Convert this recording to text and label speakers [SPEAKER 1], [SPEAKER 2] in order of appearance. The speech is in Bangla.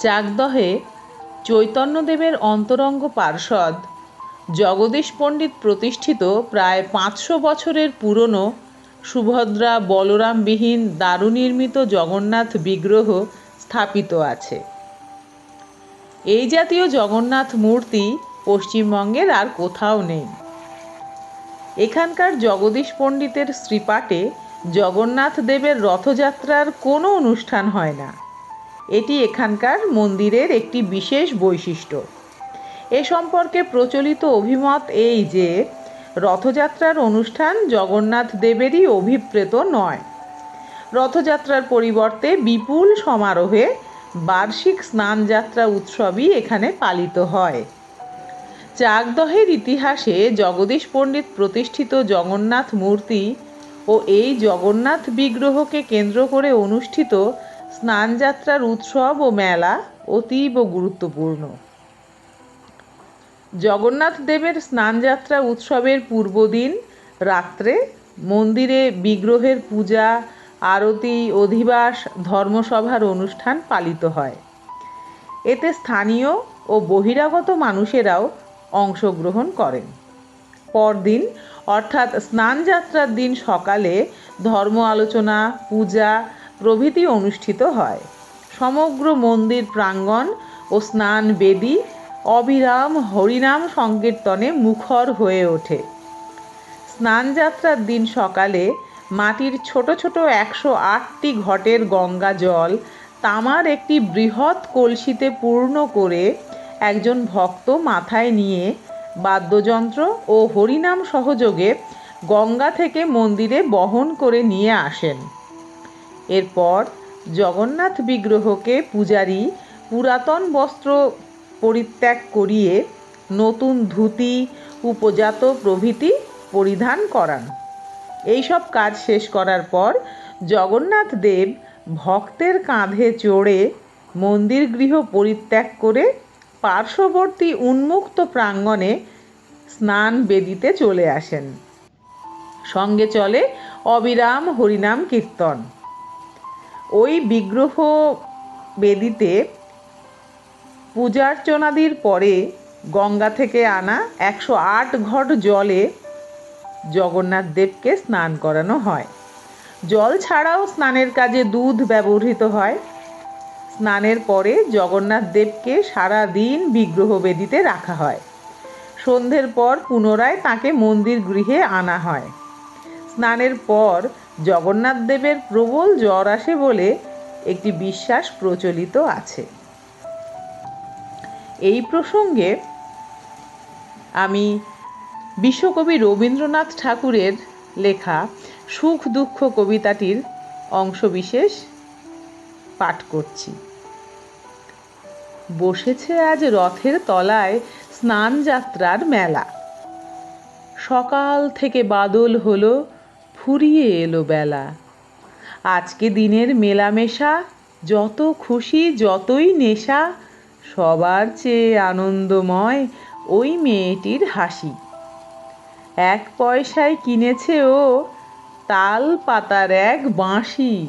[SPEAKER 1] চাকদহে চৈতন্যদেবের অন্তরঙ্গ পার্ষদ। জগদীশ পণ্ডিত প্রতিষ্ঠিত প্রায় পাঁচশো বছরের পুরনো সুভদ্রা বলরামবিহীন দারুনির্মিত জগন্নাথ বিগ্রহ স্থাপিত আছে। এই জাতীয় জগন্নাথ মূর্তি পশ্চিমবঙ্গের আর কোথাও নেই। এখানকার জগদীশ পণ্ডিতের শ্রীপাটে জগন্নাথ দেবের রথযাত্রার কোনো অনুষ্ঠান হয় না। এটি এখানকার মন্দিরের একটি বিশেষ বৈশিষ্ট্য। এ সম্পর্কে প্রচলিত অভিমত এই যে, রথযাত্রার অনুষ্ঠান জগন্নাথ দেবেরই অভিপ্রেত নয়। রথযাত্রার পরিবর্তে বিপুল সমারোহে বার্ষিক স্নানযাত্রা উৎসবই এখানে পালিত হয়। চাকদহের ইতিহাসে জগদীশ পণ্ডিত প্রতিষ্ঠিত জগন্নাথ মূর্তি ও এই জগন্নাথ বিগ্রহকে কেন্দ্র করে অনুষ্ঠিত স্নানযাত্রার উৎসব ও মেলা অতীব গুরুত্বপূর্ণ। জগন্নাথ দেবের স্নানযাত্রা উৎসবের পূর্বদিন রাত্রে মন্দিরে বিগ্রহের পূজা, আরতি, অধিবাস, ধর্মসভার অনুষ্ঠান পালিত হয়। এতে স্থানীয় ও বহিরাগত মানুষেরাও অংশগ্রহণ করেন। পরদিন, অর্থাৎ স্নানযাত্রার দিন সকালে ধর্ম আলোচনা, পূজা প্রভৃতি অনুষ্ঠিত হয়। সমগ্র মন্দির প্রাঙ্গণ ও স্নান বেদী অবিরাম হরিনাম সংকীর্তনে মুখর হয়ে ওঠে। স্নানযাত্রার দিন সকালে মাটির ছোট ছোট একশো আটটি ঘটের গঙ্গা জল তামার একটি বৃহৎ কলসিতে পূর্ণ করে একজন ভক্ত মাথায় নিয়ে বাদ্যযন্ত্র ও হরিনাম সহযোগে গঙ্গা থেকে মন্দিরে বহন করে নিয়ে আসেন। এরপর জগন্নাথ বিগ্রহকে পূজারী পুরাতন বস্ত্র পরিত্যাগ করিয়ে নতুন ধুতি, উপজাত প্রভৃতি পরিধান করান। এইসব কাজ শেষ করার পর জগন্নাথ দেব ভক্তের কাঁধে চড়ে মন্দির গৃহ পরিত্যাগ করে পার্শ্ববর্তী উন্মুক্ত প্রাঙ্গণে স্নান বেদিতে চলে আসেন। সঙ্গে চলে অবিরাম হরিনাম কীর্তন। ওই বিগ্রহ বেদিতে পূজার্চনাদির পরে গঙ্গা থেকে আনা একশো আট ঘট জলে জগন্নাথ দেবকে স্নান করানো হয়। জল ছাড়াও স্নানের কাজে দুধ ব্যবহৃত হয়। স্নানের পরে জগন্নাথ দেবকে সারা দিন বিগ্রহ বেদিতে রাখা হয়। সন্ধ্যের পর পুনরায় তাকে মন্দির গৃহে আনা হয়। স্নানের পর জগন্নাথ দেবের প্রবল জ্বর আসে বলে একটি বিশ্বাস প্রচলিত আছে। এই প্রসঙ্গে আমি বিশ্বকবি রবীন্দ্রনাথ ঠাকুরের লেখা সুখ দুঃখ কবিতাটির অংশবিশেষ পাঠ করছি। বসেছে আজ রথের তলায় স্নান যাত্রার মেলা। সকাল থেকে বাদল হলো ফুরিয়ে এলো বেলা। আজকে দিনের মেলামেশা, যত খুশি যতই নেশা, সবার চেয়ে আনন্দময় ওই মেয়েটির হাসি। এক পয়সায় কিনেছে ও তাল পাতার এক বাঁশি।